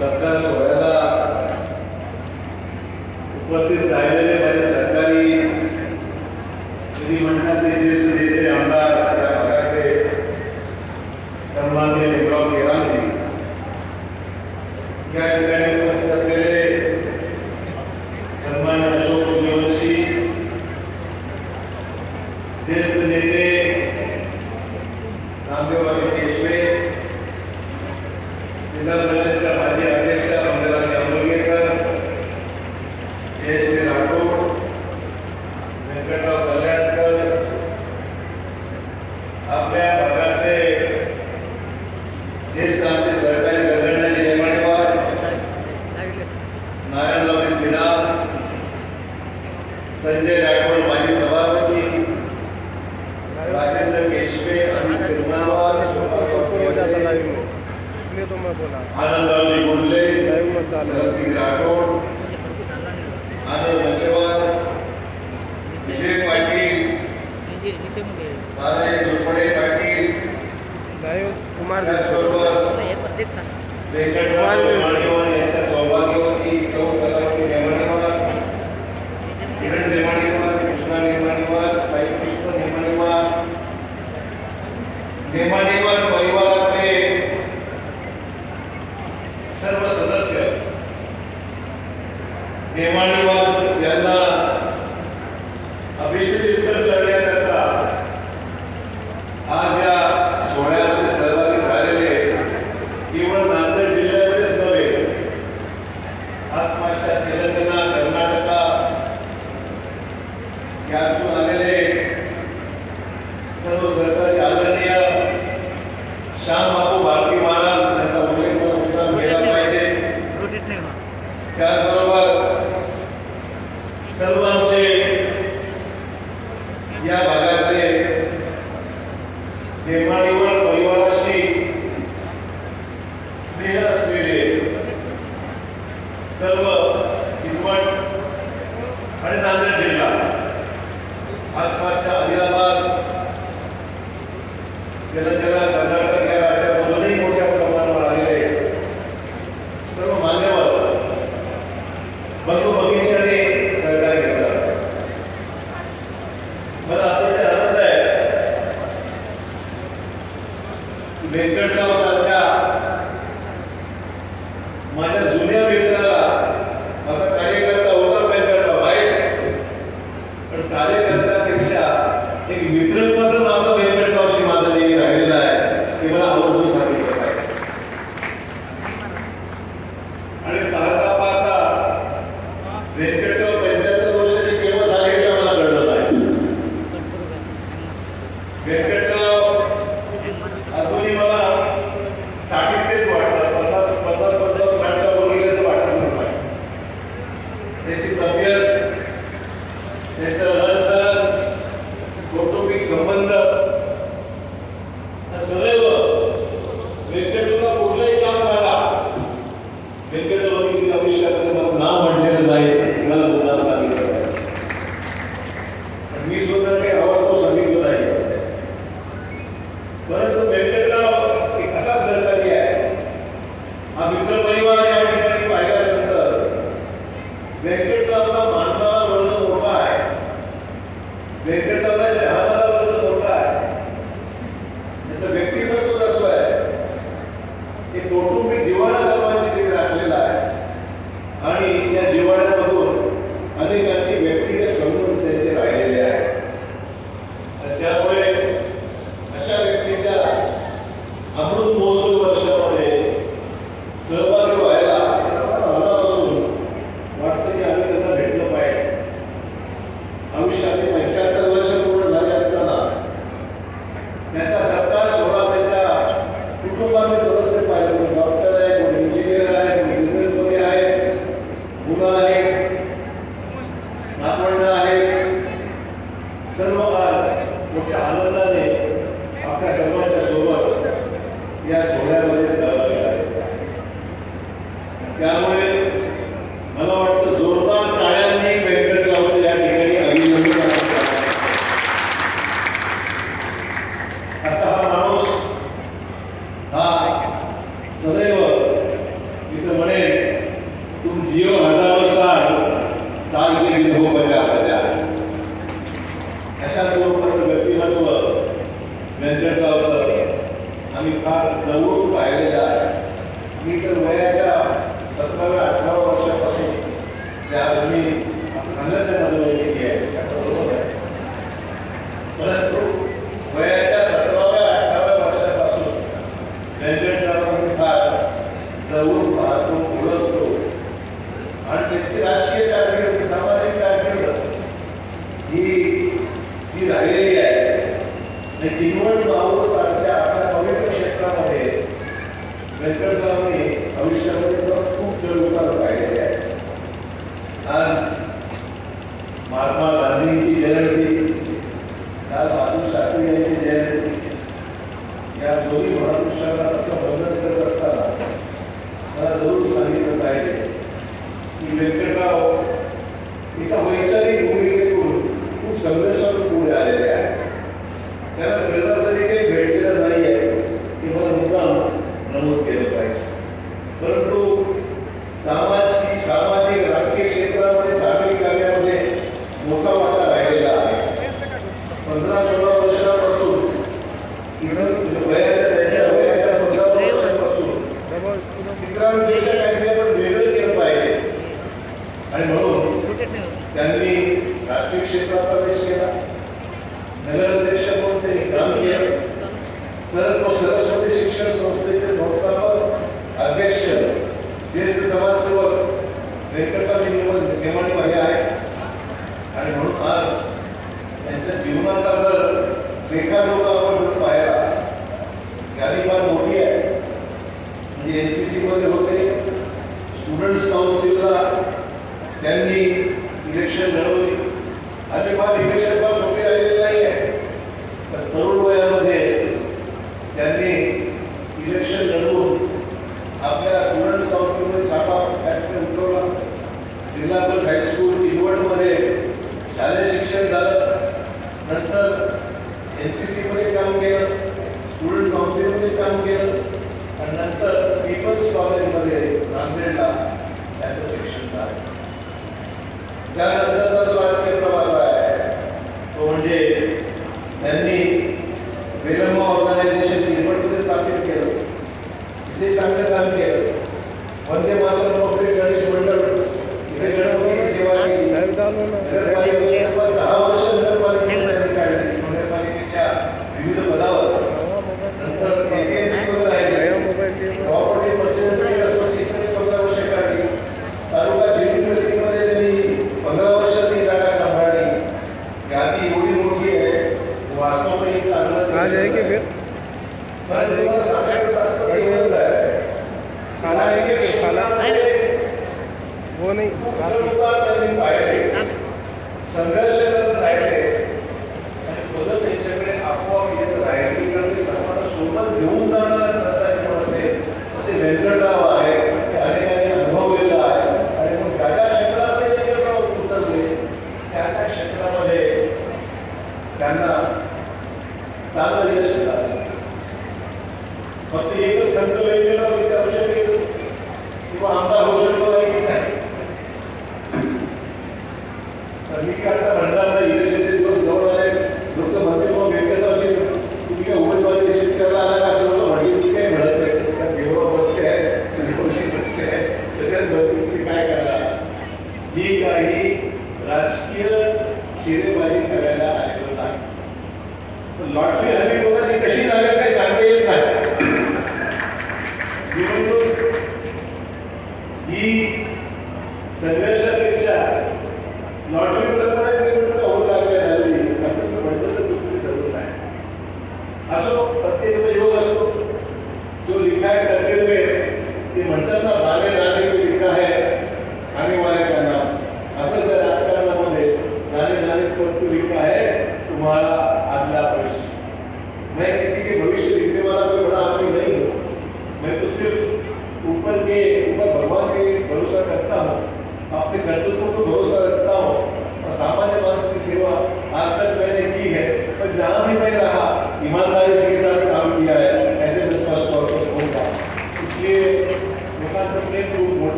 सगळ्या सोहळ्याला उपस्थित राहिलेले की परंतु सामाजिक सामाजिक राजकीय क्षेत्रामध्ये धार्मिक कार्यामध्ये मोठा वाटा राहिलेला आहे. पंधरा सोळा वर्षापासून इव्हन वयाच्या पाहिजे. आणि म्हणून त्यांनी क्षेत्रात प्रवेश केला. नगराध्यक्ष म्हणून त्यांनी काम केलं ज्येष्ठ समाजसेवक व्यंकटराव निमणे भाई आहेत. आणि म्हणून आज त्यांच्या जीवनाचा जर रेखाजोगा आपण जर पाहिला गाडीमान मोठी आहे. म्हणजे एन सी सीमध्ये होते. स्टुडंट्स काउन्सिलला त्यांनी इलेक्शन आणि अजिबात no, no.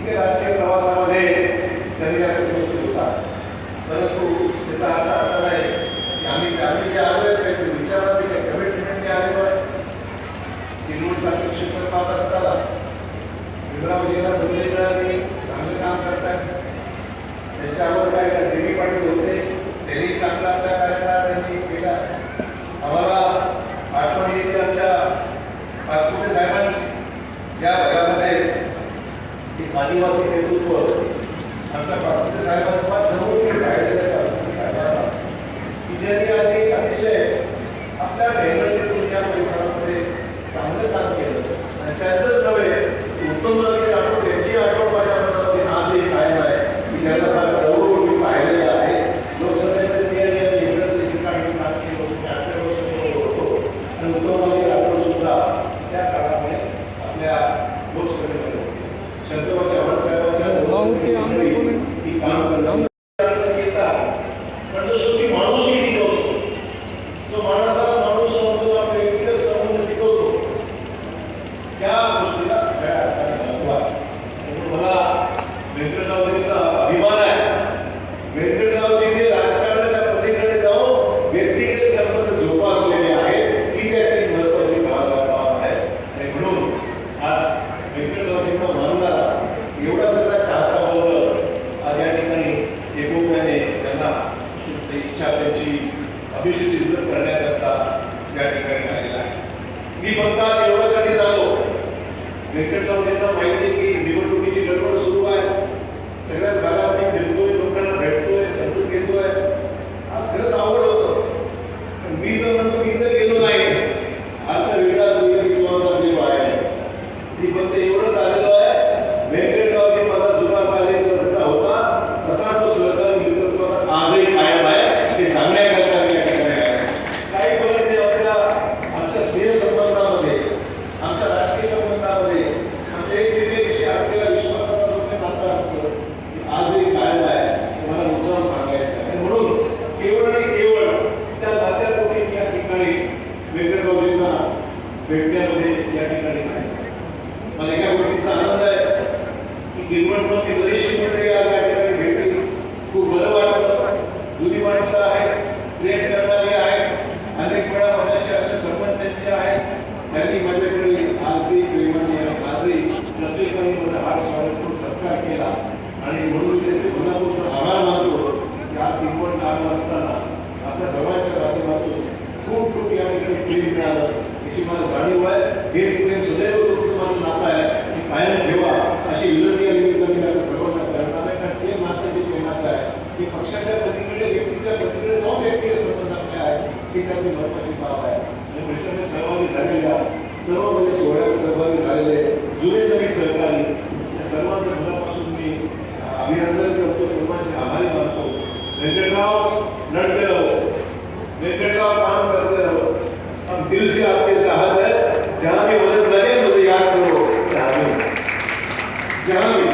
इतके प्रवासामध्ये कमी जास्त गोष्टी परंतु त्याचा अर्थ असा नाही की आम्ही ग्रामीण जे आलो काहीतरी विचारात काही कमिटमेंट आलेलो आहे निवडून सारखे क्षेत्र पाहत असताना विभागला संजयकरांनी चांगलं काम करतात त्यांच्यावर काय डेली पाटील होते. त्यांनी चांगला आपल्या कार्यक्रम त्यांनी केला. आम्हाला आठवण येते आमच्या पासपोर्ट साहेबांची. या आदिवासी नेतृत्व आधी अतिशय आपल्या मेहनतीतून या परिसरामध्ये चांगलं काम केलं. आणि त्याचं ही त्यांनी महत्वाची बाब आहे. आणि प्रश्नाने सहभागी झालेल्या सर्व म्हणजे सोहळ्यात सहभागी झालेले जुने नवे सहकारी या सर्वांचं मनापासून मी अभिनंदन करतो सर्वांचे आभारी मानतो. वेंकटराव लढते रहो वेंकटराव काम करते रहो हम दिल से आपके साथ है जहाँ भी मदद लगे मुझे म्हणजे याद करो जहाँ भी